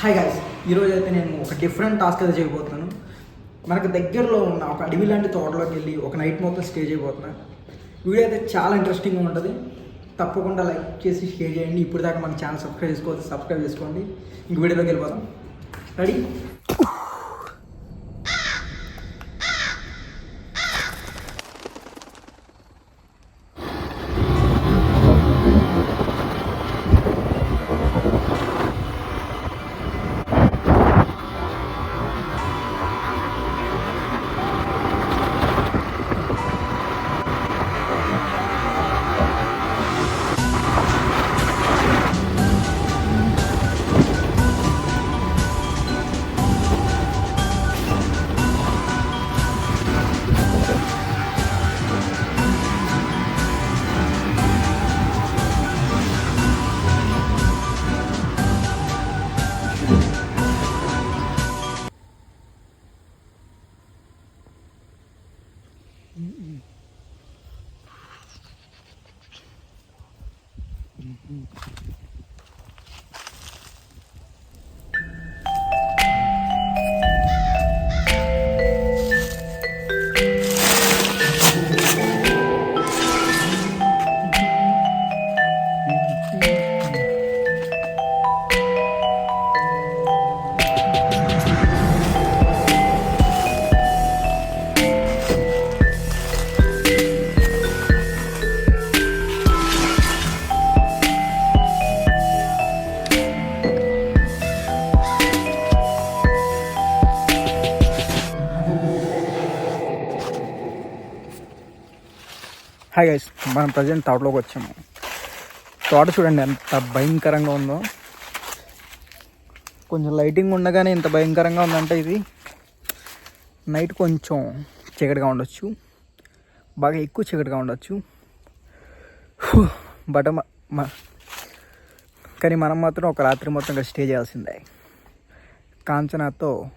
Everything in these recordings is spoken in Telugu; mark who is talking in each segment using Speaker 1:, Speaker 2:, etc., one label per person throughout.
Speaker 1: హాయ్ గాయస్ ఈరోజు అయితే నేను ఒక డిఫరెంట్ టాస్క్ అయితే చేయబోతున్నాను. మనకు దగ్గరలో ఉన్న ఒక అడవి లాంటి తోటలోకి వెళ్ళి ఒక నైట్ మొత్తం స్టే చేయబోతున్నాను వీడియో అయితే చాలా ఇంట్రెస్టింగ్గా ఉంటుంది. తప్పకుండా లైక్ చేసి షేర్ చేయండి. ఇప్పుడు దాకా మన ఛానల్ సబ్స్క్రైబ్ చేసుకోవద్దు సబ్స్క్రైబ్ చేసుకోండి. ఇంక వీడియోలోకి వెళ్ళిపోతాం రెడీ Mm-hmm. హాయ్ గైస్ మనం ప్రజెంట్ తోటలోకి వచ్చాము. తోట చూడండి ఎంత భయంకరంగా ఉందో. కొంచెం లైటింగ్ ఉండగానే ఇంత భయంకరంగా ఉందంటే ఇది నైట్ కొంచెం చీకటిగా ఉండొచ్చు. బాగా ఎక్కువ చీకటిగా ఉండొచ్చు. బట్ కానీ మనం మాత్రం ఒక రాత్రి మొత్తం ఇక్కడ స్టే చేయాల్సిందే. కాంచనాతో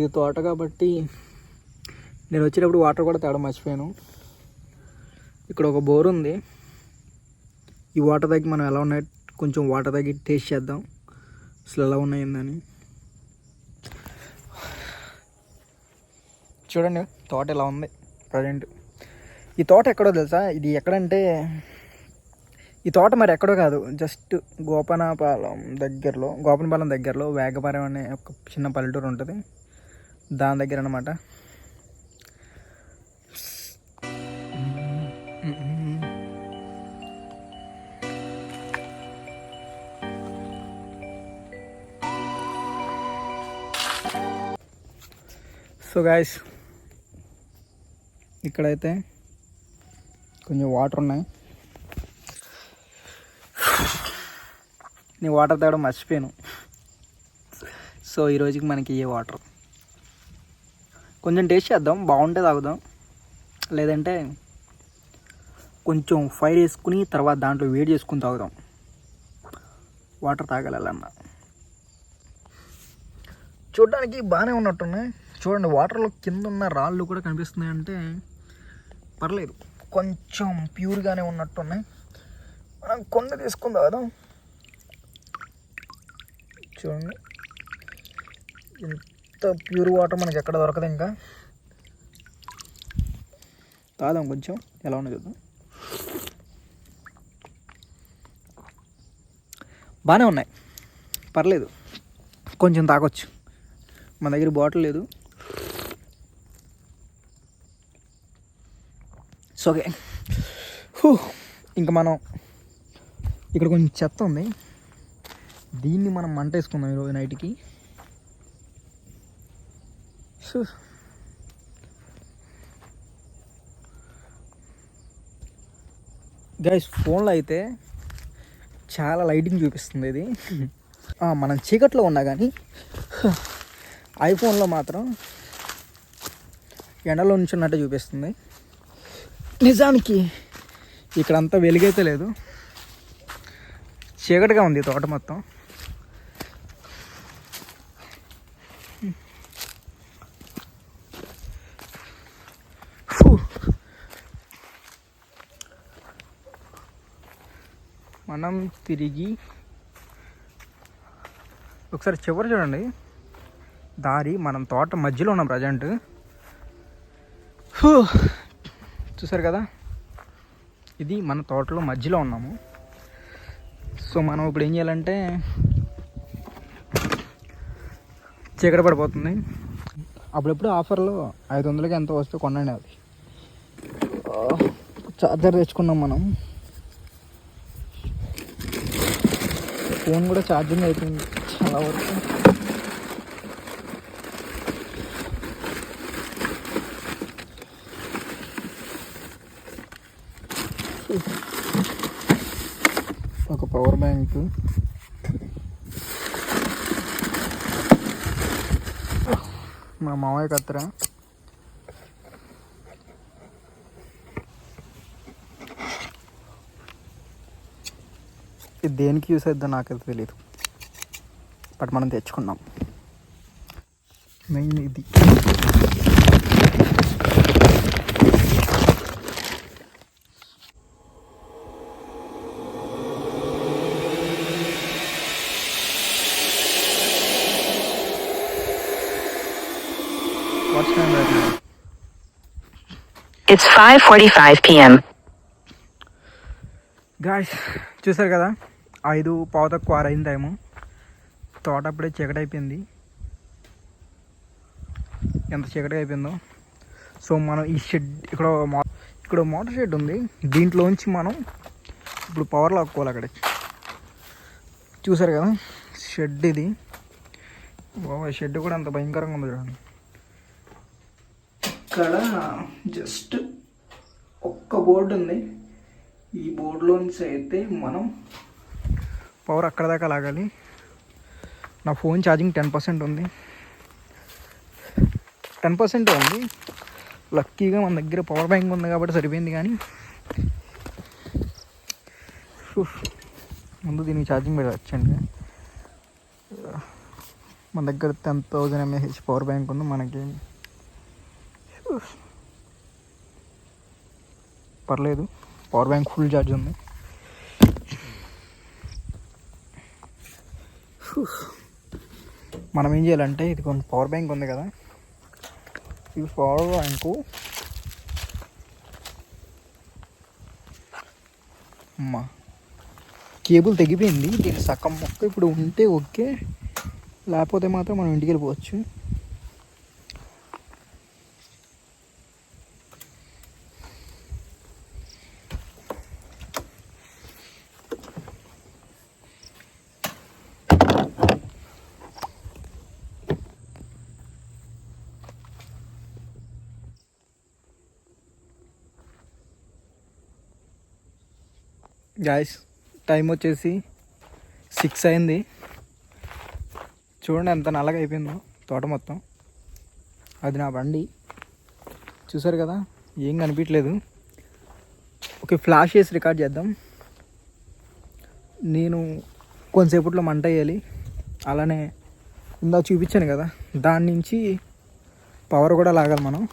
Speaker 1: ఇది తోట కాబట్టి నేను వచ్చేటప్పుడు వాటర్ కూడా తేడం మర్చిపోయాను. ఇక్కడ ఒక బోర్ ఉంది. ఈ వాటర్ తగ్గి మనం ఎలా ఉన్నాయి? కొంచెం వాటర్ తగ్గి టేస్ట్ చేద్దాం. అసలు ఎలా ఉన్నాయిందని చూడండి తోట ఎలా ఉంది? ప్రజెంట్. ఈ తోట ఎక్కడో తెలుసా? ఇది ఎక్కడంటే ఈ తోట మరి ఎక్కడో కాదు. జస్ట్ గోపనపాలెం దగ్గరలో గోపనపాలెం దగ్గరలో వేగపాలెం అనే ఒక చిన్న పల్లెటూరు ఉంటుంది. దాని దగ్గర అనమాట సో గాయస్ ఇక్కడైతే కొంచెం వాటర్ ఉన్నాయి. నేను వాటర్ తాగడం మర్చిపోయాను. సో ఈ రోజుకి మనకి ఏ వాటర్ కొంచెం టేస్ట్ చేద్దాం బాగుంటే తాగుదాం. లేదంటే కొంచెం ఫైర్ వేసుకుని తర్వాత దాంట్లో వేడి చేసుకుని తాగుదాం. వాటర్ తాగాలన్న. చూడడానికి బాగానే ఉన్నట్టున్నాయి. చూడండి వాటర్లో కింద ఉన్న రాళ్ళు కూడా కనిపిస్తున్నాయి అంటే పర్లేదు. కొంచెం ప్యూర్గానే ఉన్నట్టున్నాయి. మనం కొండ తీసుకుని తాగుదాం. చూడండి. ఇంత ప్యూర్ వాటర్ మనకి ఎక్కడ దొరకదు ఇంకా? తాదాం కొంచెం. ఎలా ఉన్నది చూద్దాం. బాగానే ఉన్నాయి. పర్లేదు. కొంచెం తాగొచ్చు. మన దగ్గర బాటిల్ లేదు. సో ఓకే ఇంకా మనం ఇక్కడ కొంచెం చెత్త ఉంది. దీన్ని మనం మంట వేసుకుందాం ఈరోజు నైట్కి. గైస్ ఫోన్లో అయితే చాలా లైటింగ్ చూపిస్తుంది ఇది. మనం చీకట్లో ఉన్నా కానీ ఐఫోన్లో మాత్రం ఎండలో నుంచున్నట్టు చూపిస్తుంది. నిజానికి ఇక్కడంతా వెలుగైతే లేదు. చీకటిగా ఉంది తోట మొత్తం. మనం తిరిగి ఒకసారి చివరి చూడండి. దారి మనం తోట మధ్యలో ఉన్నాం ప్రజెంట్. చూసారు కదా? ఇది మన తోటలో మధ్యలో ఉన్నాము. సో మనం ఇప్పుడు ఏం చేయాలంటే చీకటి పడిపోతుంది. అప్పుడెప్పుడు ఆఫర్లో ఐదు వందలకి ఎంత వస్తే కొనండి అది. చార్జర్ తెచ్చుకున్నాం మనం. ఫోన్ కూడా ఛార్జింగ్ అయిపోయింది. చాలా వరకు. ఒక పవర్ బ్యాంక్ మా మామయ్య కత్తరా. ఇది దేనికి యూస్ అవుతుందో నాకైతే తెలియదు బట్ మనం తెచ్చుకున్నాం మెయిన్ ఇది what's time right now
Speaker 2: It's 5:45 p.m.
Speaker 1: Guys చూసారు కదా ఐదు పావు తక్కువ అయింది టైము. తోట అప్పుడే చీకటైపోయింది. ఎంత చీకటి అయిపోయిందో సో మనం ఈ షెడ్ ఇక్కడ మో ఇక్కడ మోటార్ షెడ్ ఉంది. దీంట్లోంచి మనం ఇప్పుడు పవర్ లాక్కోవాలి అక్కడ. చూసారు కదా షెడ్ ఇది. బాబా షెడ్ కూడా అంత భయంకరంగా ఉంది చూడండి. ఇక్కడ జస్ట్ ఒక్క బోర్డు ఉంది ఈ బోర్డులో నుంచి అయితే మనం పవర్ అక్కడ దాకా లాగాలి. నా ఫోన్ ఛార్జింగ్ టెన్ పర్సెంట్ ఉంది. టెన్ పర్సెంట్ ఉంది. లక్కీగా మన దగ్గర పవర్ బ్యాంక్ ఉంది కాబట్టి సరిపోయింది కానీ. ముందు దీనికి ఛార్జింగ్ పెట్టి వచ్చండి మన దగ్గర ten thousand mAh power bank ఉంది మనకి. పర్లేదు పవర్ బ్యాంక్ ఫుల్ ఛార్జ్ ఉంది. మనం ఏం చేయాలంటే ఇది కొంచెం పవర్ బ్యాంక్ ఉంది కదా. ఈ పవర్ బ్యాంకు అమ్మా కేబుల్ తెగిపోయింది. దీని సగం మొక్క ఇప్పుడు ఉంటే ఓకే. లేకపోతే మాత్రం మనం ఇంటికి వెళ్ళిపోవచ్చు. గాయస్ టైం వచ్చేసి సిక్స్ అయింది. చూడండి ఎంత నల్లగా అయిపోయిందో తోట మొత్తం. అది నా బండి. చూసారు కదా? ఏం కనిపించలేదు. ఓకే ఫ్లాష్ చేసి రికార్డ్ చేద్దాం. నేను కొంతసేపట్లో మంట వేయాలి. అలానే ఇందా చూపించాను కదా. దాని నుంచి పవర్ కూడా లాగాలి మనం.